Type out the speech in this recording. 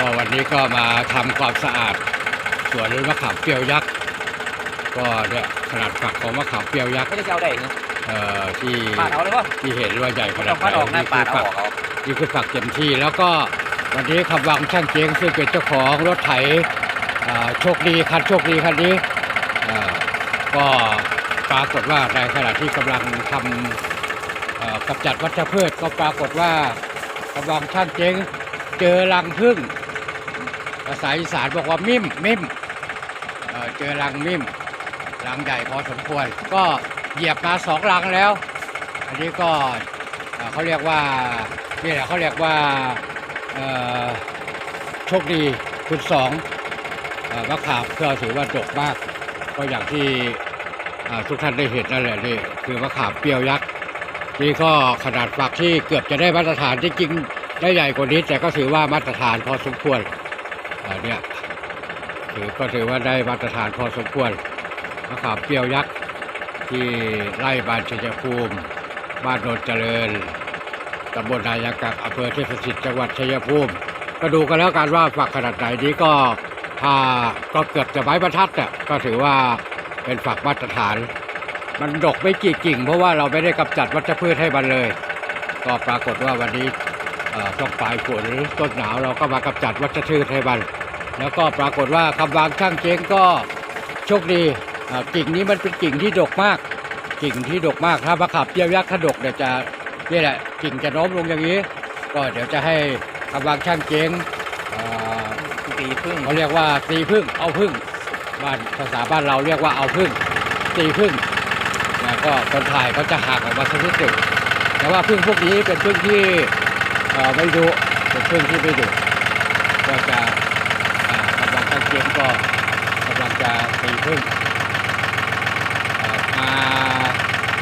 ก็วันนี้ก็มาทำความสะอาดสวนมะขามเปรี้ยวยักษ์ก็เนี่ยขนาดฝักของมะขามเปรี้ยวยักษ์ไม่ได้จะเอาได้เนี่ยเอ่อที่ปาดเอาเลยป่ะที่เห็นว่าใหญ่ขต้นาอดงไหปาดออกนนะนี่ปาคือดเอาฝักออกเอานี่คือฝักเต็มที่แล้วก็วันนี้คำวังช่างเจงซึ่งเป็นเจ้าของรถไถอ่าโชคดีคันโชคดีคันนี้อ่าก็ปรากฏว่าในขณะที่กำลังทำเอ่อกำจัดวัชพืชก็ปรากฏว่าคำวังช่างเจงเจอรังผึ้ง ภาษาอีสานบอกว่ามิ่มมิ่มเเจอรังมิ่มรังใหญ่พอสมควร ก็เหยียบมาสองรังแล้ว อันนี้ก็เเขาเรียกว่านี่แหละเขาเรียกว่าโชคดีคุณสองอมะขามก็ถือว่าดกมาก ก็อย่างที่ทุกท่านได้เห็นนั่นแหละนี่คือมะขามเปรี้ยวยักษ์นี่ก็ขนาดฝักที่เกือบจะได้มาตรฐานที่จริงได้ใหญ่กว่านี้ แต่ก็ถือว่ามาตรฐานพอสมควร อ่เนี่ยถือก็ถือว่าได้มาตรฐานพอสมควรมะขามเปรี้ยวยักษ์ที่ไร่บ้านชัยภูมิ บ้านโนนเจริญตำบลนายกักอำเภอเทพสถิตจังหวัดชัยภูมิ ก็ดูกันแล้วกันว่าฝักขนาดไหนนี้ก็ถ้าก็เกือบจะไม้บรรทัดอะก็ถือว่าเป็นฝักมาตรฐาน มันดกไม่กี่กิ่ง เพราะว่าเราไม่ได้กำจัดวัชพืชให้มันเลย ก็ปรากฏว่าวันนี้ ช่วงปลายฝนต้นหนาวเราก็มากำจัดวัชพืชให้มันแล้วก็ปรากฏว่าคำวางช่างเจ๊งก็โชคดีอ่ากิ่งนี้มันเป็นกิ่งที่ดกมาก กิ่งที่ดกมากถ้ามะขามเปรี้ยวยักษ์ถ้าดกเดี๋ยวจะนี่แหละกิ่งจะโน้มลงอย่างนี้ ก็เดี๋ยวจะให้คำวางช่างเจ๊งอ่าตีพึ่งเขาเรียกว่าตีพึ่งเอาพึ่งบ้านภาษาบ้านเราเรียกว่าเอาพึ่งตีพึ่งแล้วก็คนถ่ายเขาจะหักออกมาสักนิดหนึ่งแต่ว่าพึ่งพวกนี้เป็นพึ่งที่เอ่อ ไม่ดุเป็นพึ่งที่ไม่ดุก็จะกำลังตั้งเกมก็กำลังจะตีพึ่ง